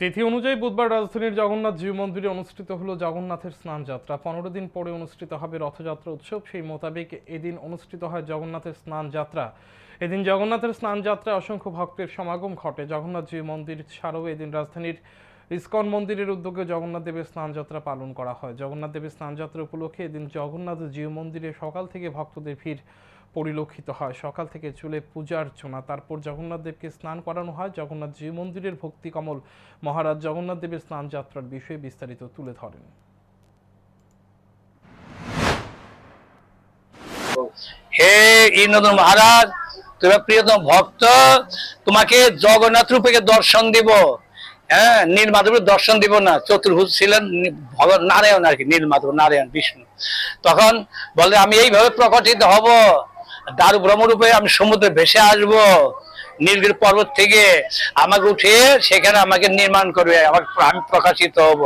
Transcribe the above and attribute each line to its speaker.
Speaker 1: তিথি অনুযায়ী বুধবার রাজধানীর জগন্নাথ জিউ মন্দিরে অনুষ্ঠিত হলো জগন্নাথের স্নান যাত্রা। পনেরো দিন পরে অনুষ্ঠিত হবে রথযাত্রা উৎসব। সেই মোতাবেক এদিন অনুষ্ঠিত হয় জগন্নাথের স্নান যাত্রা। এদিন জগন্নাথের স্নান যাত্রায় অসংখ্য ভক্তের সমাগম ঘটে। জগন্নাথ জিউ মন্দির ছাড়াও এদিন রাজধানীর ইসকন মন্দিরের উদ্যোগে জগন্নাথ দেবের স্নান যাত্রা পালন করা হয়। জগন্নাথ দেবের স্নান যাত্রা উপলক্ষে এদিন জগন্নাথ জিউ মন্দিরে সকাল থেকে ভক্তদের ভিড় পরিলক্ষিত হয়। সকাল থেকে চলে পূজা অর্চনা, তারপর জগন্নাথ দেবকে স্নান করানো হয়। জগন্নাথ জিউ মন্দিরের ভক্তি কমল মহারাজ জগন্নাথ দেবের স্নান যাত্রার বিষয়ে বিস্তারিত তুলে ধরেন।
Speaker 2: হে ইন্দ্র মহারাজ তুমি প্রিয়তম ভক্ত, তোমাকে জগন্নাথ রূপে দর্শন দিব। হ্যাঁ নীলমাধব দর্শন দিব না। চতুর্ভুজ ছিলেন ভগবান নারায়ণ আর কি, নীলমাধব, নারায়ণ, বিষ্ণু। তখন বলে আমি এইভাবে প্রকটিত হব। দারু ভ্রমরূপে আমি সমুদ্রে ভেসে আসব। নীলগির পর্বত থেকে আমাকে উঠে সেখানে আমাকে নির্মাণ করবে। আমার আমি প্রকাশিত হব।